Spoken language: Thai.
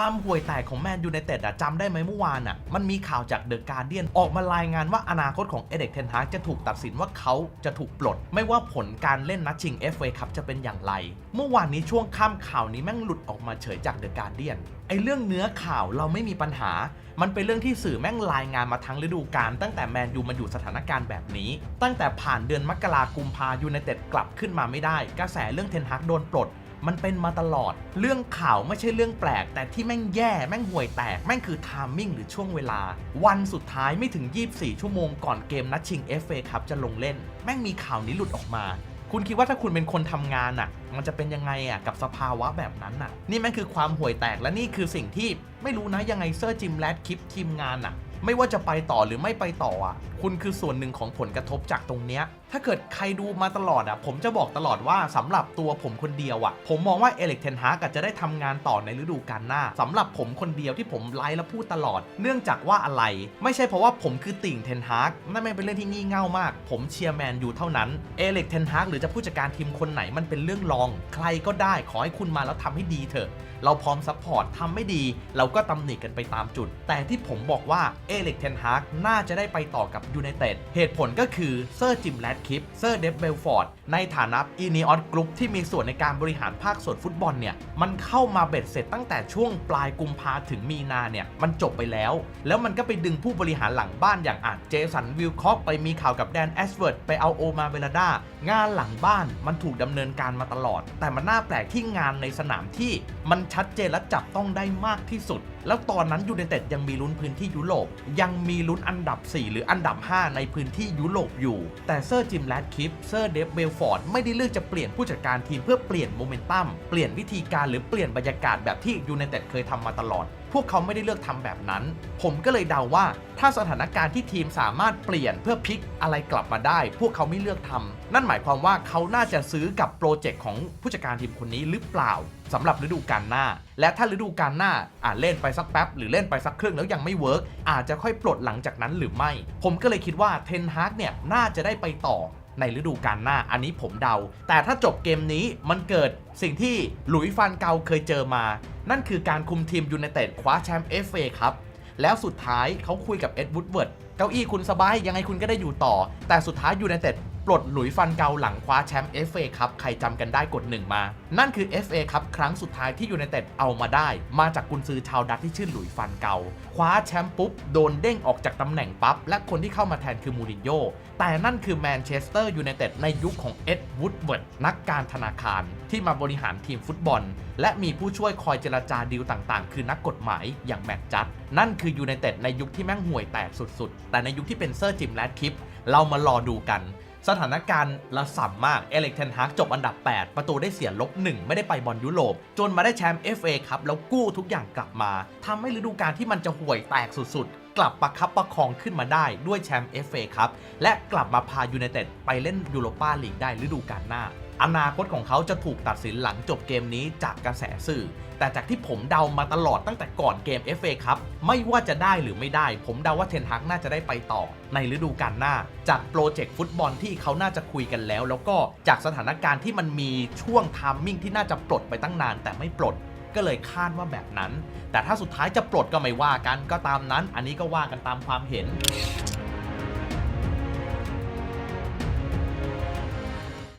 ความห่วยแตกของแมนยูในเต็ดอะจำได้ไหมเมื่อวานอะมันมีข่าวจากเดอะการเดียนออกมารายงานว่าอนาคตของเอเด็กเทนฮากจะถูกตัดสินว่าเขาจะถูกปลด ไม่ว่าผลการเล่นนัดชิง FA ครับจะเป็นอย่างไร เมื่อวานนี้ช่วงค่ำข่าวนี้แม่งหลุดออกมาเฉยจากเดอะการเดียนไอเรื่องเนื้อข่าวเราไม่มีปัญหา มันเป็นเรื่องที่สื่อแม่งรายงานมาทั้งฤดูกาลตั้งแต่แมนยูมาอยู่สถานการณ์แบบนี้ ตั้งแต่ผ่านเดือนมกรากุมภายูไนเต็ดกลับขึ้นมาไม่ได้ กระแสเรื่องเทนฮากโดนปลด มันเป็นมาตลอด เรื่องข่าวไม่ใช่เรื่องแปลก แต่ที่แม่งแย่แม่งห่วยแตก แม่งคือไทามมิ่งหรือช่วงเวลา วันสุดท้ายไม่ถึง 24 ชั่วโมงก่อนเกมนัดชิง FA ครับจะลงเล่น แม่งมีข่าวนี้หลุดออกมา คุณคิดว่าถ้าคุณเป็นคนทำงานอะ มันจะเป็นยังไงอะกับสภาวะแบบนั้นอะ นี่แม่งคือความห่วยแตกและนี่คือสิ่งที่ไม่รู้นะยังไงเซอร์จิมแรดคลิปทีมงานอะ ไม่ว่าจะไปต่อหรือไม่ไปต่ออะ คุณคือส่วนหนึ่งของผลกระทบจากตรงเนี้ย ถ้าเกิดใครดูมาตลอดอะ ผมจะบอกตลอดว่าสำหรับตัวผมคนเดียวอะ ผมมองว่าเอเล็กเทนฮากจะได้ทำงานต่อในฤดูกาลหน้าสำหรับผมคนเดียวที่ผมไลฟ์และพูดตลอด เนื่องจากว่าอะไร ไม่ใช่เพราะว่าผมคือติ่งเทนฮากนั่นไม่เป็นเรื่องที่งี่เง่ามาก ผมเชียร์แมนอยู่เท่านั้น เอเล็กเทนฮากหรือจะผู้จัดการทีมคนไหนมันเป็นเรื่องรอง ใครก็ได้ขอให้คุณมาแล้วทำให้ดีเถอะ เราพร้อมซัพพอร์ตทำไม่ดี เราก็ตำหนิกันไปตามจุด แต่ที่ผมบอกว่าเอเล็กเทนฮากน่าจะได้ไปต่อกับยูไนเต็ดเหตุผลก็คือเซอร์จิมแรดคิปเซอร์เดฟเบลฟอร์ดในฐานะอีนีออสกรุ๊ปที่มีส่วนในการบริหารภาคส่วนฟุตบอลเนี่ยมันเข้ามาเบ็ดเสร็จตั้งแต่ช่วงปลายกุมภาถึงมีนาเนี่ยมันจบไปแล้ว แล้วมันก็ไปดึงผู้บริหารหลังบ้านอย่างอาจเจสันวิลคอกไปมีข่าวกับแดนแอสเวิร์ดไปเอาโอมาเวลาดางานหลังบ้านมันถูกดำเนินการมาตลอด แต่มันน่าแปลกที่งานในสนามที่มันชัดเจนและจับต้องได้มากที่สุด แล้วตอนนั้นยูไนเต็ดยังมีลุ้นพื้นที่ยุโรปยังมีลุ้นอันดับ 4 หรืออันดับ 5 ในพื้นที่ยุโรปอยู่ แต่เซอร์จิมแรดคิปเซอร์เดฟเบลฟอร์ดไม่ได้เลือกจะเปลี่ยนผู้จัดการทีมเพื่อเปลี่ยนโมเมนตัมเปลี่ยนวิธีการหรือเปลี่ยนบรรยากาศแบบที่ยูไนเต็ดเคยทำมาตลอดพวกเขาไม่ได้เลือกทำแบบนั้น ผมก็เลยเดาว่า ถ้าสถานการณ์ที่ทีมสามารถเปลี่ยนเพื่อพลิกอะไรกลับมาได้ พวกเขาไม่เลือกทำนั่นหมายความว่าเขาน่าจะซื้อกับโปรเจกต์ของผู้จัดการทีมคนนี้หรือเปล่าสำหรับฤดูกาลหน้า และถ้าฤดูกาลหน้าอ่าเล่นไปสักแป๊บหรือเล่นไปสักครึ่งแล้วยังไม่เวิร์กอาจจะค่อยปลดหลังจากนั้นหรือไม่ ผมก็เลยคิดว่าเทนฮากเนี่ยน่าจะได้ไปต่อ ในฤดูกาลหน้า อันนี้ผมเดา แต่ถ้าจบเกมนี้มันเกิดสิ่งที่หลุยฟานเกาเคยเจอมา นั่นคือการคุมทีมยูไนเต็ดคว้าแชมป์เอฟเอครับ แล้วสุดท้ายเขาคุยกับเอ็ดวูดเวิร์ดเก้าอี้คุณสบายยังไงคุณก็ได้อยู่ต่อ แต่สุดท้ายยูไนเต็ด ปลดหลุยฟันเกาหลังคว้าแชมป์ FA ครับใครจำกันได้กดหนึ่งมา นั่นคือ FA ครับครั้งสุดท้ายที่ยูไนเต็ดเอามาได้ มาจากกุนซือชาวดัตที่ชื่อหลุยฟันเกาคว้าแชมป์ปุ๊บ โดนเด้งออกจากตำแหน่งปั๊บ และคนที่เข้ามาแทนคือมูรินโญ่แต่นั่นคือแมนเชสเตอร์ยูไนเต็ดในยุคของเอ็ดวูดเวิร์ดนักการธนาคารที่มาบริหารทีมฟุตบอล และมีผู้ช่วยคอยเจรจาดีลต่างๆ คือนักกฎหมายอย่างแม็กจัด นั่นคือยูไนเต็ดในยุคที่แม่งห่วยแตกสุดๆ แต่ในยุคที่เป็นเซอร์จิมแรดคลิป เรามารอดูกัน สถานการณ์ระส่ำมาก เอเล็กเทนฮากจบอันดับ 8 ประตูได้เสียลบ 1 ไม่ได้ไปบอลยุโรป จนมาได้แชมป์ FA ครับ แล้วกู้ทุกอย่างกลับมาทำให้ฤดูกาลที่มันจะห่วยแตกสุดๆ กลับประคับประคองขึ้นมาได้ด้วยแชมป์ FA ครับ และกลับมาพายูไนเต็ดไปเล่นยูโรปาลีกได้ฤดูกาลหน้า อนาคตของเขาจะถูกตัดสินหลังจบเกมนี้จากกระแสสื่อ แต่จากที่ผมเดามาตลอดตั้งแต่ก่อนเกม FA ครับไม่ว่าจะได้หรือไม่ได้ ผมเดาว่าเทนฮักน่าจะได้ไปต่อ ในฤดูกาลหน้า จากโปรเจกต์ฟุตบอลที่เขาน่าจะคุยกันแล้ว แล้วก็จากสถานการณ์ที่มันมีช่วงทามมิ่งที่น่าจะปลดไปตั้งนานแต่ไม่ปลดก็เลยคาดว่าแบบนั้น แต่ถ้าสุดท้ายจะปลดก็ไม่ว่ากันก็ตามนั้น อันนี้ก็ว่ากันตามความเห็น